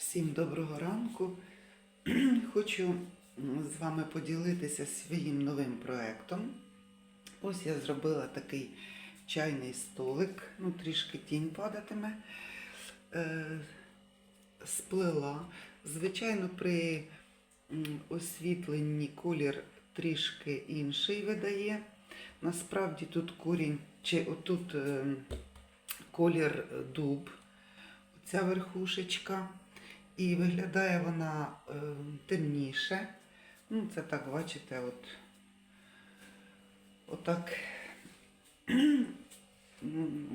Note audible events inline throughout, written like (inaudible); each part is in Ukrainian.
Всім доброго ранку. (clears throat) Хочу з вами поділитися своїм новим проєктом. Ось я зробила такий чайний столик, ну трішки тінь падатиме. Е, сплела. Звичайно, при освітленні колір трішки інший видає. Насправді тут корінь, чи отут е, колір дуб, ця верхушечка. І виглядає вона е, темніше. Ну, це так, бачите, от отак (clears throat)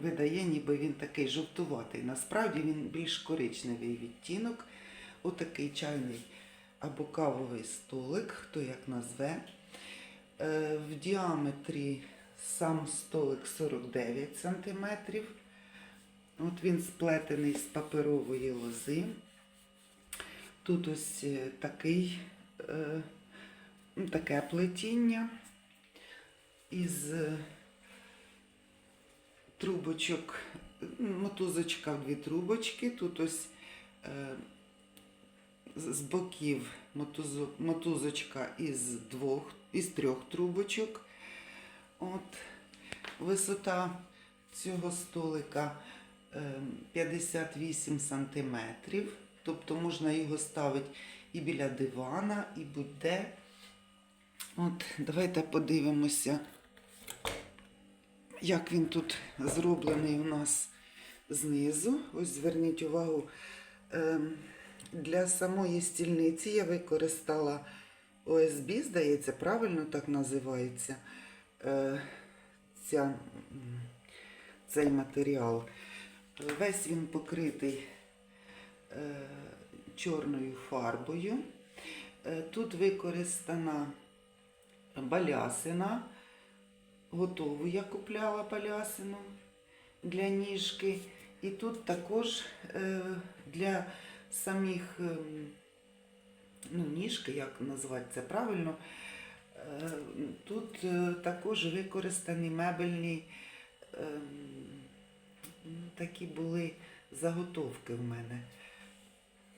видає, ніби він такий жовтуватий. Насправді він більш коричневий відтінок. Отакий чайний або кавовий столик, хто як назве. Е, в діаметрі сам столик 49 см. От він сплетений з паперової лози. Тут ось е, такий, е, ну, таке плетіння із е, трубочок, мотузочка в дві трубочки. Тут ось з боків мотузочка із двох, із трьох трубочок. От, висота цього столика е, 58 сантиметрів. Тобто можна його ставити і біля дивана, і будь-де. От, давайте подивимося, як він тут зроблений у нас знизу. Ось зверніть увагу, ем, для самої стільниці я використала ОСБ, здається, правильно так називається е, ця, цей матеріал. Весь він покритий чорною фарбою. Е, Тут використана балясина. Готову я купляла балясину для ніжки. І тут також е, для самих ем, ну, ніжки, як назвати це правильно, е, тут е, також використані мебельні ем, такі були заготовки в мене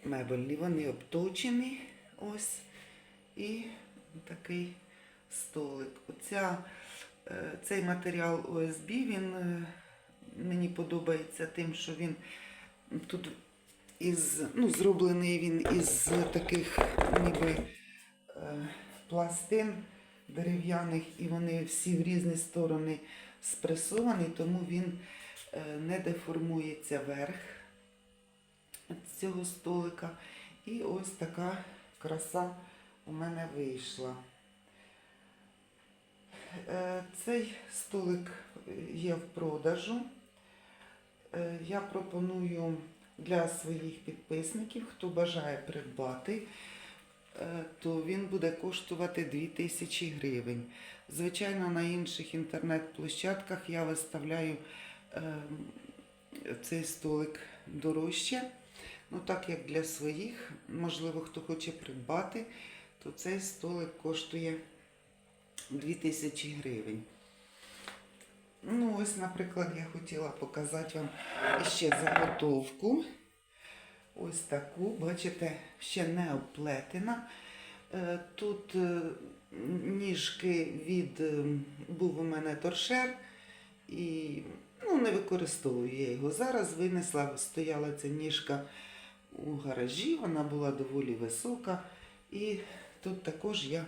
мебельні. Вони обточені ось і такий столик. Оця, е, цей матеріал ОСБ, він е, мені подобається тим, що він тут із, ну, зроблений він із таких ніби е, пластин дерев'яних, і вони всі в різні сторони спресовані, тому він не деформується вверх цього столика. І ось така краса у мене вийшла. Е, Цей столик є в продажу. Е, Я пропоную для своїх підписників, хто бажає придбати, е, то він буде коштувати 2000 гривень. Звичайно, на інших інтернет-площадках я виставляю е, цей столик дорожче. Ну, так як для своїх, можливо, хто хоче придбати, то цей столик коштує 2000 гривень. Ну, ось, наприклад, я хотіла показати вам ще заготовку. Ось таку, бачите, ще не оплетена. Е, Тут е, ніжки від е, був у мене торшер і ну, не використовую я його. Зараз винесла, стояла ця ніжка у гаражі, вона була доволі висока. І тут також я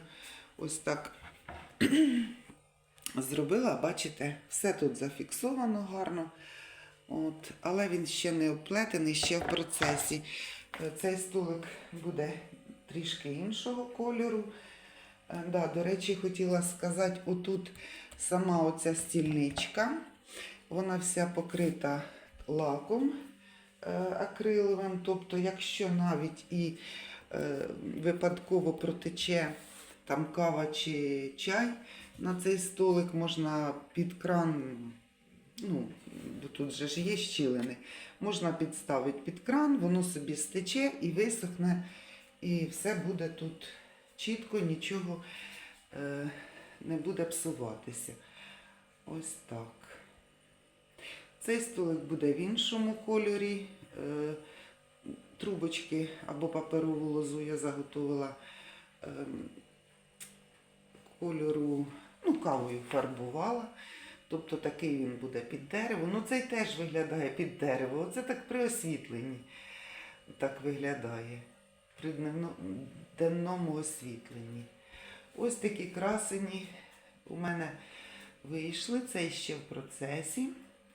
ось так (clears throat) зробила, бачите, все тут зафіксовано гарно. От, але він ще не оплетений, ще в процесі. Цей столик буде трішки іншого кольору. Е, Да, до речі, хотіла сказати, отут сама оця стільничка, вона вся покрита лаком акриловим. Тобто, якщо навіть і е, випадково протече там кава чи чай, на цей столик можна під кран, ну, бо тут же ж є щілини, можна підставити під кран, воно собі стече і висохне, і все буде тут чітко, нічого е, не буде псуватися. Ось так. Цей столик буде в іншому кольорі. Е, трубочки або паперову лозу я заготовила ем, кольору, ну, кавою фарбувала. Тобто такий він буде під дерево. Ну цей теж виглядає під дерево. Оце так при освітленні так виглядає. При денному освітленні. Ось такі красені у мене вийшли. Цей ще в процесі.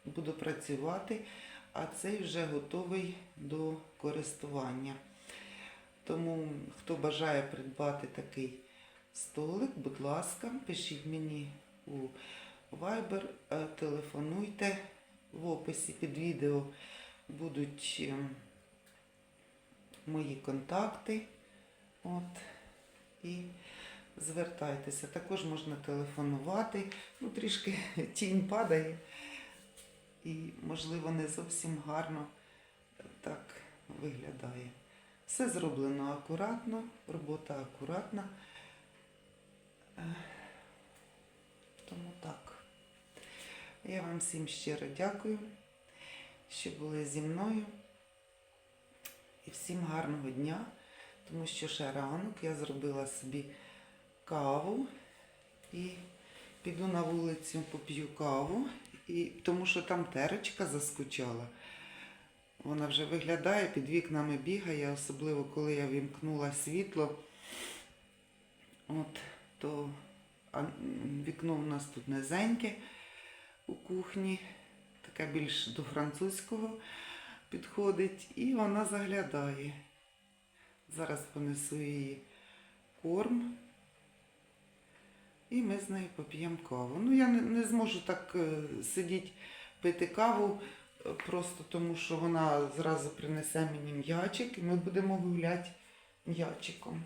Буду працювати, а цей вже готовий до користування. Тому, хто бажає придбати такий столик, будь ласка, пишіть мені у Viber, е, телефонуйте в описі під відео будуть ем, мої контакти. От. І звертайтеся. Також можна телефонувати. Ну, трішки (laughs) тінь падає. І, можливо, не зовсім гарно так виглядає. Все зроблено акуратно, робота акуратна. Е, Тому так. Я вам всім щиро дякую, що були зі мною. І всім гарного дня, тому що ще ранок я зробила собі каву і піду на вулицю, поп'ю каву, і, тому що там терочка заскучала. Вона вже виглядає, під вікнами бігає, особливо коли я вімкнула світло. От, то вікно у нас тут низеньке у кухні, таке більш до французького підходить, і вона заглядає. Зараз понесу її корм. І ми з нею поп'ємо каву. Ну, я не, не зможу так е, сидіти пити каву, е, просто тому що вона зразу принесе мені м'ячик, і ми будемо гуляти м'ячиком.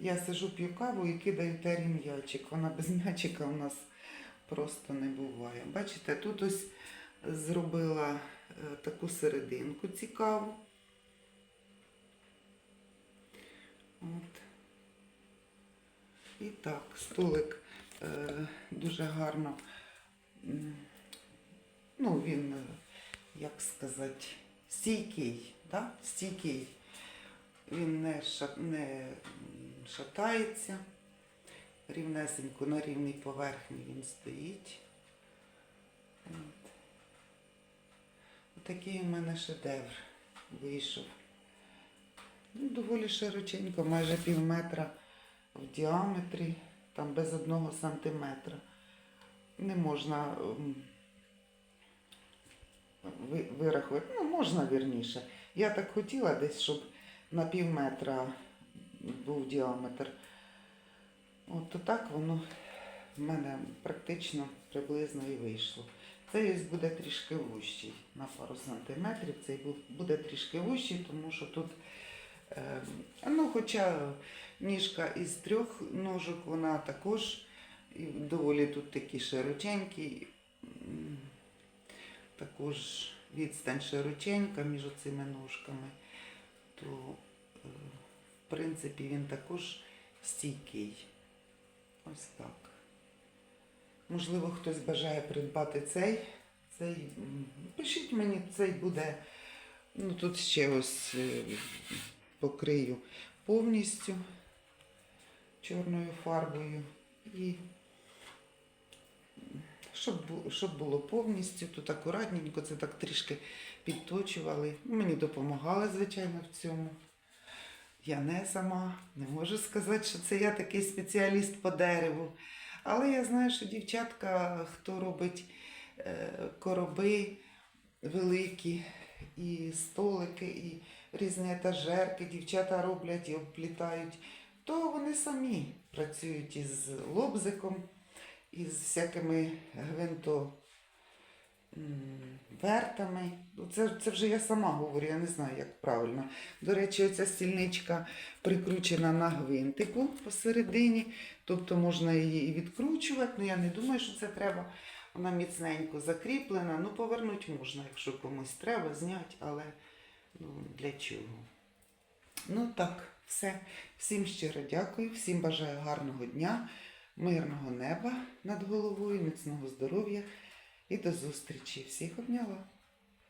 Я сижу, п'ю каву і кидаю Тері м'ячик. Вона без м'ячика у нас просто не буває. Бачите, тут ось зробила е, таку серединку цікаву. От. І так, столик е, дуже гарно. Ну, він, е, як сказати, стійкий, да? стійкий. Він не, ша- не шатається. Рівнесенько на рівній поверхні він стоїть. От. Отакий у мене шедевр вийшов. Ну, доволі широченько, майже пів метра в діаметрі, там без одного сантиметра. Не можна ем, вирахувати. Ну, можна вірніше. Я так хотіла десь, щоб на пів метра був діаметр. От то так воно в мене практично приблизно і вийшло. Цей ось буде трішки вущий на пару сантиметрів. Цей буде трішки вущий, тому що тут, ну, хоча ніжка із трьох ножок, вона також доволі тут такі широченькі. Також відстань широченька між цими ножками, то е, в принципі він також стійкий. Ось так. Можливо, хтось бажає придбати цей. Цей пишіть мені, цей буде. Ну тут ще ось е, покрию повністю чорною фарбою. І щоб, було повністю, тут акуратненько, це так трішки підточували. Мені допомагали, звичайно, в цьому. Я не сама, не можу сказати, що це я такий спеціаліст по дереву. Але я знаю, що дівчатка, хто робить е, короби великі, і столики, і різні етажерки, дівчата роблять і обплітають, то вони самі працюють із лобзиком, із всякими гвинто. м, Вертами. Ну, Це, це вже я сама говорю, я не знаю, як правильно. До речі, оця стільничка прикручена на гвинтику посередині, тобто можна її і відкручувати, але я не думаю, що це треба. Вона міцненько закріплена. Ну, повернути можна, якщо комусь треба, зняти, але ну, для чого? Ну так, все. Всім щиро дякую, всім бажаю гарного дня, мирного неба над головою, міцного здоров'я і до зустрічі. Всіх обняла.